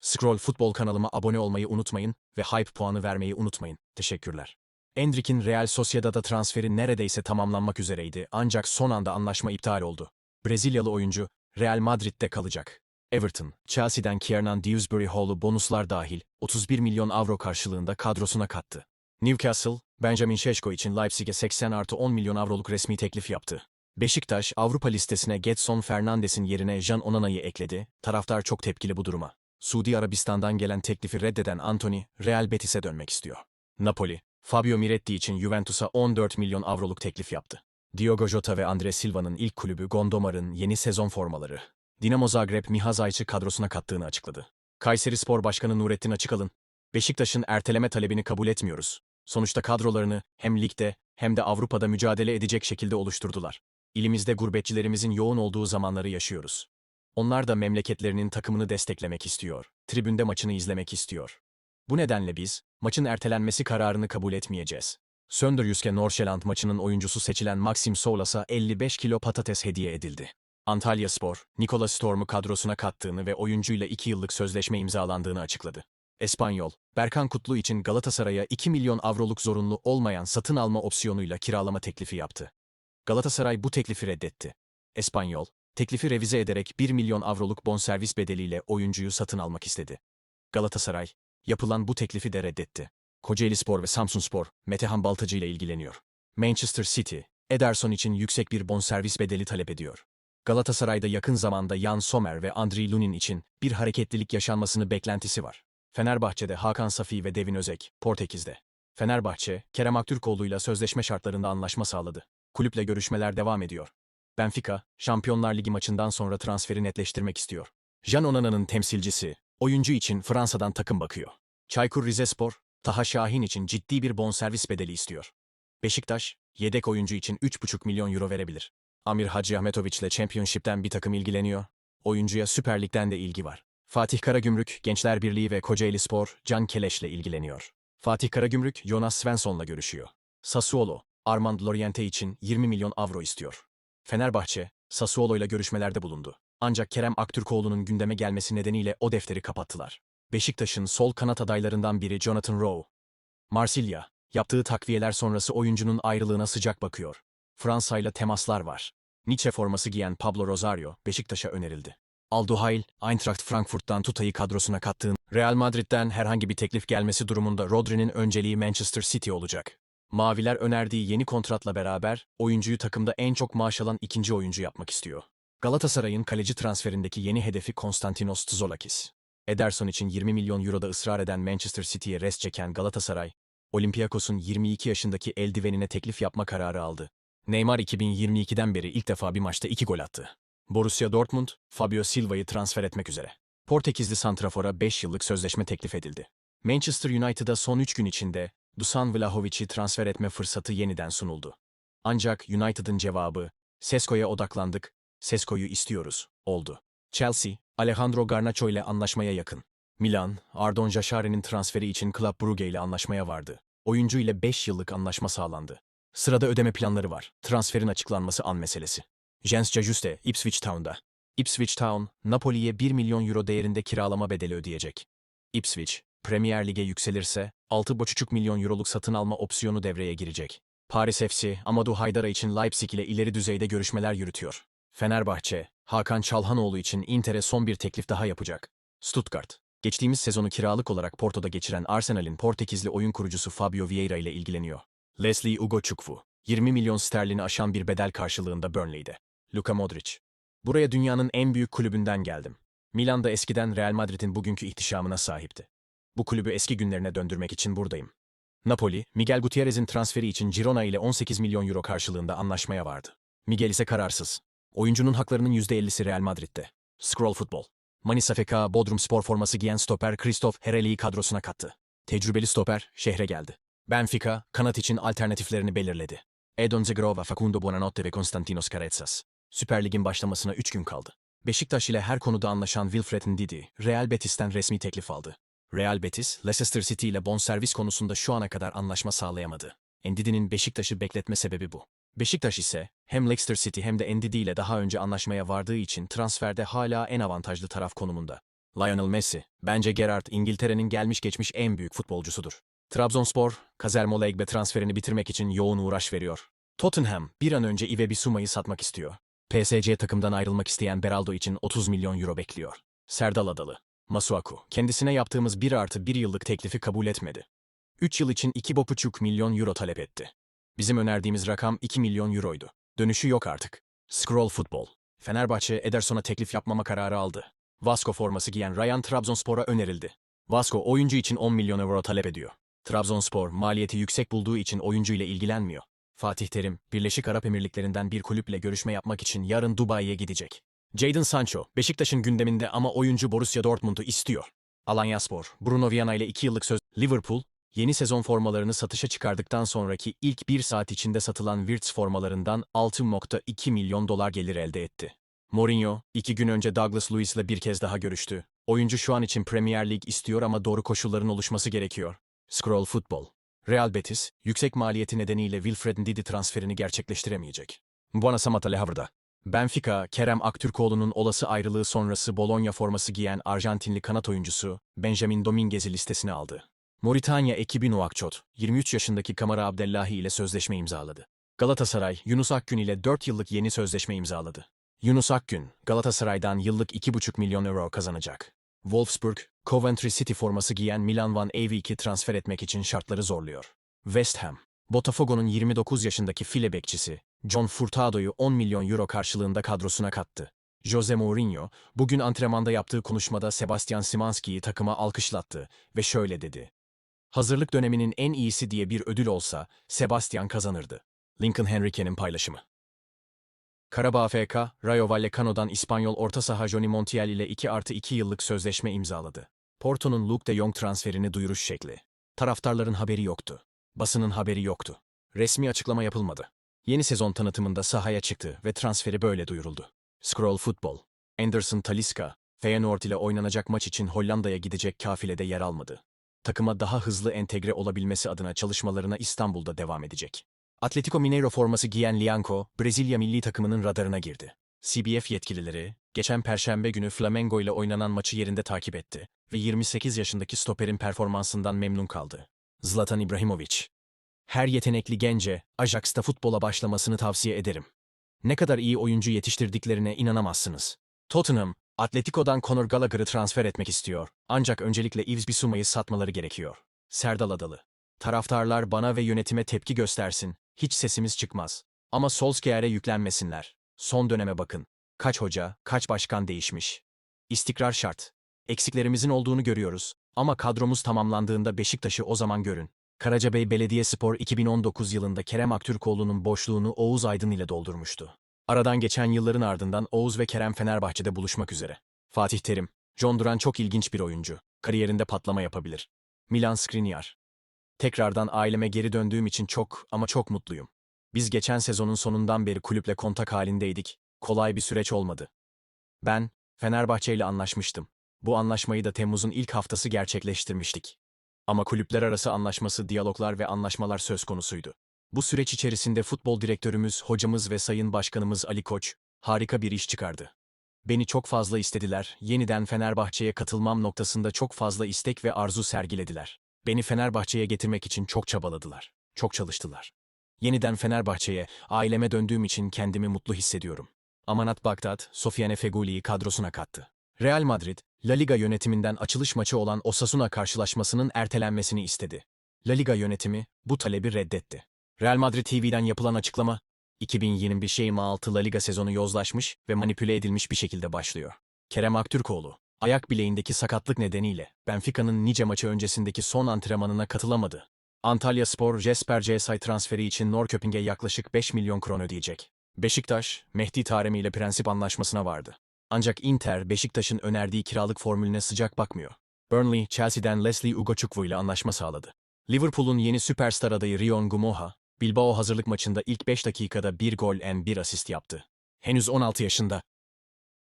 Scroll Futbol kanalıma abone olmayı unutmayın ve hype puanı vermeyi unutmayın. Teşekkürler. Endrick'in Real Sociedad'a transferi neredeyse tamamlanmak üzereydi ancak son anda anlaşma iptal oldu. Brezilyalı oyuncu Real Madrid'de kalacak. Everton, Chelsea'den Kiernan Dewsbury Hall'u bonuslar dahil 31 milyon avro karşılığında kadrosuna kattı. Newcastle, Benjamin Şeşko için Leipzig'e 80 artı 10 milyon avroluk resmi teklif yaptı. Beşiktaş, Avrupa listesine Getson Fernandes'in yerine Jan Onana'yı ekledi, taraftar çok tepkili bu duruma. Suudi Arabistan'dan gelen teklifi reddeden Anthony, Real Betis'e dönmek istiyor. Napoli, Fabio Miretti için Juventus'a 14 milyon avroluk teklif yaptı. Diogo Jota ve Andre Silva'nın ilk kulübü Gondomar'ın yeni sezon formaları. Dinamo Zagreb Miha Zayç'ı kadrosuna kattığını açıkladı. Kayseri Spor Başkanı Nurettin Açıkalın, Beşiktaş'ın erteleme talebini kabul etmiyoruz. Sonuçta kadrolarını hem ligde hem de Avrupa'da mücadele edecek şekilde oluşturdular. İlimizde gurbetçilerimizin yoğun olduğu zamanları yaşıyoruz. Onlar da memleketlerinin takımını desteklemek istiyor, tribünde maçını izlemek istiyor. Bu nedenle biz, maçın ertelenmesi kararını kabul etmeyeceğiz. Sönderjyske Nordsjælland maçının oyuncusu seçilen Maxim Soulas'a 55 kilo patates hediye edildi. Antalya Spor, Nikola Storm'u kadrosuna kattığını ve oyuncuyla 2 yıllık sözleşme imzalandığını açıkladı. Espanyol, Berkan Kutlu için Galatasaray'a 2 milyon avroluk zorunlu olmayan satın alma opsiyonuyla kiralama teklifi yaptı. Galatasaray bu teklifi reddetti. Espanyol, teklifi revize ederek 1 milyon avroluk bonservis bedeliyle oyuncuyu satın almak istedi. Galatasaray, yapılan bu teklifi de reddetti. Kocaeli Spor ve Samsun Spor, Metehan Baltacı ile ilgileniyor. Manchester City, Ederson için yüksek bir bonservis bedeli talep ediyor. Galatasaray'da yakın zamanda Jan Sommer ve Andriy Lunin için bir hareketlilik yaşanmasını beklentisi var. Fenerbahçe'de Hakan Safi ve Devin Özek, Portekiz'de. Fenerbahçe, Kerem Aktürkoğlu'yla sözleşme şartlarında anlaşma sağladı. Kulüple görüşmeler devam ediyor. Benfica, Şampiyonlar Ligi maçından sonra transferi netleştirmek istiyor. Jan Onana'nın temsilcisi, oyuncu için Fransa'dan takım bakıyor. Çaykur Rizespor, Taha Şahin için ciddi bir bonservis bedeli istiyor. Beşiktaş, yedek oyuncu için 3,5 milyon euro verebilir. Amir Hacı Ahmetoviç ile Championship'ten bir takım ilgileniyor. Oyuncuya Süper Lig'den de ilgi var. Fatih Karagümrük, Gençler Birliği ve Kocaeli Spor, Can Keleş ile ilgileniyor. Fatih Karagümrük, Jonas Svensson'la görüşüyor. Sassuolo, Armand Loriente için 20 milyon avro istiyor. Fenerbahçe, Sassuolo ile görüşmelerde bulundu. Ancak Kerem Aktürkoğlu'nun gündeme gelmesi nedeniyle o defteri kapattılar. Beşiktaş'ın sol kanat adaylarından biri Jonathan Rowe. Marsilya, yaptığı takviyeler sonrası oyuncunun ayrılığına sıcak bakıyor. Fransa ile temaslar var. Nietzsche forması giyen Pablo Rosario, Beşiktaş'a önerildi. Alduhail, Eintracht Frankfurt'tan Tuta'yı kadrosuna kattığın, Real Madrid'den herhangi bir teklif gelmesi durumunda Rodri'nin önceliği Manchester City olacak. Maviler önerdiği yeni kontratla beraber oyuncuyu takımda en çok maaş alan ikinci oyuncu yapmak istiyor. Galatasaray'ın kaleci transferindeki yeni hedefi Konstantinos Tzolakis. Ederson için 20 milyon euroda ısrar eden Manchester City'ye res çeken Galatasaray, Olympiakos'un 22 yaşındaki eldivenine teklif yapma kararı aldı. Neymar 2022'den beri ilk defa bir maçta 2 gol attı. Borussia Dortmund, Fabio Silva'yı transfer etmek üzere. Portekizli Santrafor'a 5 yıllık sözleşme teklif edildi. Manchester United'a son 3 gün içinde Dusan Vlahovic'i transfer etme fırsatı yeniden sunuldu. Ancak United'ın cevabı, Sesko'ya odaklandık, Sesko'yu istiyoruz, oldu. Chelsea, Alejandro Garnacho ile anlaşmaya yakın. Milan, Ardon Jaşare'nin transferi için Club Brugge ile anlaşmaya vardı. Oyuncu ile 5 yıllık anlaşma sağlandı. Sırada ödeme planları var. Transferin açıklanması an meselesi. Jens Cajuste, Ipswich Town'da. Ipswich Town, Napoli'ye 1 milyon euro değerinde kiralama bedeli ödeyecek. Ipswich, Premier Lig'e yükselirse 6,5 milyon euroluk satın alma opsiyonu devreye girecek. Paris FC, Amadou Haydara için Leipzig ile ileri düzeyde görüşmeler yürütüyor. Fenerbahçe, Hakan Çalhanoğlu için Inter'e son bir teklif daha yapacak. Stuttgart, geçtiğimiz sezonu kiralık olarak Porto'da geçiren Arsenal'in Portekizli oyun kurucusu Fabio Vieira ile ilgileniyor. Leslie Ugochukwu, 20 milyon sterlini aşan bir bedel karşılığında Burnley'de. Luka Modric, buraya dünyanın en büyük kulübünden geldim. Milan'da eskiden Real Madrid'in bugünkü ihtişamına sahipti. Bu kulübü eski günlerine döndürmek için buradayım. Napoli, Miguel Gutierrez'in transferi için Girona ile 18 milyon euro karşılığında anlaşmaya vardı. Miguel ise kararsız. Oyuncunun haklarının %50'si Real Madrid'de. Scroll Futbol. Manisa FK, Bodrum spor forması giyen stoper Christoph Hereli'yi kadrosuna kattı. Tecrübeli stoper şehre geldi. Benfica, kanat için alternatiflerini belirledi. Edon Zegrova, Facundo Buonanotte ve Konstantinos Karetsas. Süper Lig'in başlamasına 3 gün kaldı. Beşiktaş ile her konuda anlaşan Wilfred Ndidi, Real Betis'ten resmi teklif aldı. Real Betis, Leicester City ile bonservis konusunda şu ana kadar anlaşma sağlayamadı. Ndidi'nin Beşiktaş'ı bekletme sebebi bu. Beşiktaş ise hem Leicester City hem de Ndidi ile daha önce anlaşmaya vardığı için transferde hala en avantajlı taraf konumunda. Lionel Messi, bence Gerrard İngiltere'nin gelmiş geçmiş en büyük futbolcusudur. Trabzonspor, Kazermola Egbe transferini bitirmek için yoğun uğraş veriyor. Tottenham, bir an önce Ive Bissouma'yı satmak istiyor. PSG takımdan ayrılmak isteyen Beraldo için 30 milyon euro bekliyor. Serdal Adalı, Masuaku, kendisine yaptığımız 1 artı 1 yıllık teklifi kabul etmedi. 3 yıl için 2,5 milyon euro talep etti. Bizim önerdiğimiz rakam 2 milyon euroydu. Dönüşü yok artık. Scroll Futbol. Fenerbahçe Ederson'a teklif yapmama kararı aldı. Vasco forması giyen Ryan Trabzonspor'a önerildi. Vasco oyuncu için 10 milyon euro talep ediyor. Trabzonspor maliyeti yüksek bulduğu için oyuncu ile ilgilenmiyor. Fatih Terim, Birleşik Arap Emirlikleri'nden bir kulüple görüşme yapmak için yarın Dubai'ye gidecek. Jadon Sancho, Beşiktaş'ın gündeminde ama oyuncu Borussia Dortmund'u istiyor. Alanyaspor, Bruno Viana ile 2 yıllık söz. Liverpool, yeni sezon formalarını satışa çıkardıktan sonraki ilk bir saat içinde satılan Wirtz formalarından 6.2 milyon dolar gelir elde etti. Mourinho, iki gün önce Douglas Luiz ile bir kez daha görüştü. Oyuncu şu an için Premier Lig istiyor ama doğru koşulların oluşması gerekiyor. Scroll Futbol. Real Betis, yüksek maliyeti nedeniyle Wilfred Ndidi transferini gerçekleştiremeyecek. Buana Samata Le Havre'da. Benfica, Kerem Aktürkoğlu'nun olası ayrılığı sonrası Bologna forması giyen Arjantinli kanat oyuncusu Benjamin Dominguez'i listesine aldı. Moritanya ekibi Nouakchott, 23 yaşındaki Kamara Abdellahi ile sözleşme imzaladı. Galatasaray, Yunus Akgün ile 4 yıllık yeni sözleşme imzaladı. Yunus Akgün, Galatasaray'dan yıllık 2,5 milyon euro kazanacak. Wolfsburg, Coventry City forması giyen Milan Van Eyvik'i transfer etmek için şartları zorluyor. West Ham, Botafogo'nun 29 yaşındaki file bekçisi, John Furtado'yu 10 milyon euro karşılığında kadrosuna kattı. Jose Mourinho, bugün antrenmanda yaptığı konuşmada Sebastian Szymanski'yi takıma alkışlattı ve şöyle dedi. Hazırlık döneminin en iyisi diye bir ödül olsa Sebastian kazanırdı. Lincoln Henrique'nin paylaşımı. Karabağ FK, Rayo Vallecano'dan İspanyol orta saha Johnny Montiel ile 2 artı 2 yıllık sözleşme imzaladı. Porto'nun Luke de Jong transferini duyuruş şekli. Taraftarların haberi yoktu. Basının haberi yoktu. Resmi açıklama yapılmadı. Yeni sezon tanıtımında sahaya çıktı ve transferi böyle duyuruldu. Scroll Futbol. Anderson Talisca, Feyenoord ile oynanacak maç için Hollanda'ya gidecek kafilede yer almadı. Takıma daha hızlı entegre olabilmesi adına çalışmalarına İstanbul'da devam edecek. Atletico Mineiro forması giyen Lianco, Brezilya milli takımının radarına girdi. CBF yetkilileri, geçen perşembe günü Flamengo ile oynanan maçı yerinde takip etti ve 28 yaşındaki stoperin performansından memnun kaldı. Zlatan İbrahimovic. Her yetenekli gence Ajax'ta futbola başlamasını tavsiye ederim. Ne kadar iyi oyuncu yetiştirdiklerine inanamazsınız. Tottenham, Atletico'dan Conor Gallagher'ı transfer etmek istiyor. Ancak öncelikle Yves Bissouma'yı satmaları gerekiyor. Serdal Adalı. Taraftarlar bana ve yönetime tepki göstersin. Hiç sesimiz çıkmaz. Ama Solskjaer'e yüklenmesinler. Son döneme bakın. Kaç hoca, kaç başkan değişmiş. İstikrar şart. Eksiklerimizin olduğunu görüyoruz. Ama kadromuz tamamlandığında Beşiktaş'ı o zaman görün. Karacabey Belediyespor 2019 yılında Kerem Aktürkoğlu'nun boşluğunu Oğuz Aydın ile doldurmuştu. Aradan geçen yılların ardından Oğuz ve Kerem Fenerbahçe'de buluşmak üzere. Fatih Terim, John Duran çok ilginç bir oyuncu. Kariyerinde patlama yapabilir. Milan Skriniar. Tekrardan aileme geri döndüğüm için çok ama çok mutluyum. Biz geçen sezonun sonundan beri kulüple kontak halindeydik. Kolay bir süreç olmadı. Ben, Fenerbahçe ile anlaşmıştım. Bu anlaşmayı da Temmuz'un ilk haftası gerçekleştirmiştik. Ama kulüpler arası anlaşması, diyaloglar ve anlaşmalar söz konusuydu. Bu süreç içerisinde futbol direktörümüz, hocamız ve sayın başkanımız Ali Koç harika bir iş çıkardı. Beni çok fazla istediler, yeniden Fenerbahçe'ye katılmam noktasında çok fazla istek ve arzu sergilediler. Beni Fenerbahçe'ye getirmek için çok çabaladılar, çok çalıştılar. Yeniden Fenerbahçe'ye, aileme döndüğüm için kendimi mutlu hissediyorum. Amanat Bagdad, Sofiane Feguli'yi kadrosuna kattı. Real Madrid, La Liga yönetiminden açılış maçı olan Osasuna karşılaşmasının ertelenmesini istedi. La Liga yönetimi bu talebi reddetti. Real Madrid TV'den yapılan açıklama, 2025-26 La Liga sezonu yozlaşmış ve manipüle edilmiş bir şekilde başlıyor. Kerem Aktürkoğlu, ayak bileğindeki sakatlık nedeniyle Benfica'nın nice maçı öncesindeki son antrenmanına katılamadı. Antalya Spor, Jesper Cesay transferi için Norrköping'e yaklaşık 5 milyon kron ödeyecek. Beşiktaş, Mehdi Taremi ile prensip anlaşmasına vardı. Ancak Inter, Beşiktaş'ın önerdiği kiralık formülüne sıcak bakmıyor. Burnley, Chelsea'den Leslie Ugochukwu ile anlaşma sağladı. Liverpool'un yeni süperstar adayı Rion Gumoha, Bilbao hazırlık maçında ilk 5 dakikada bir gol en bir asist yaptı. Henüz 16 yaşında,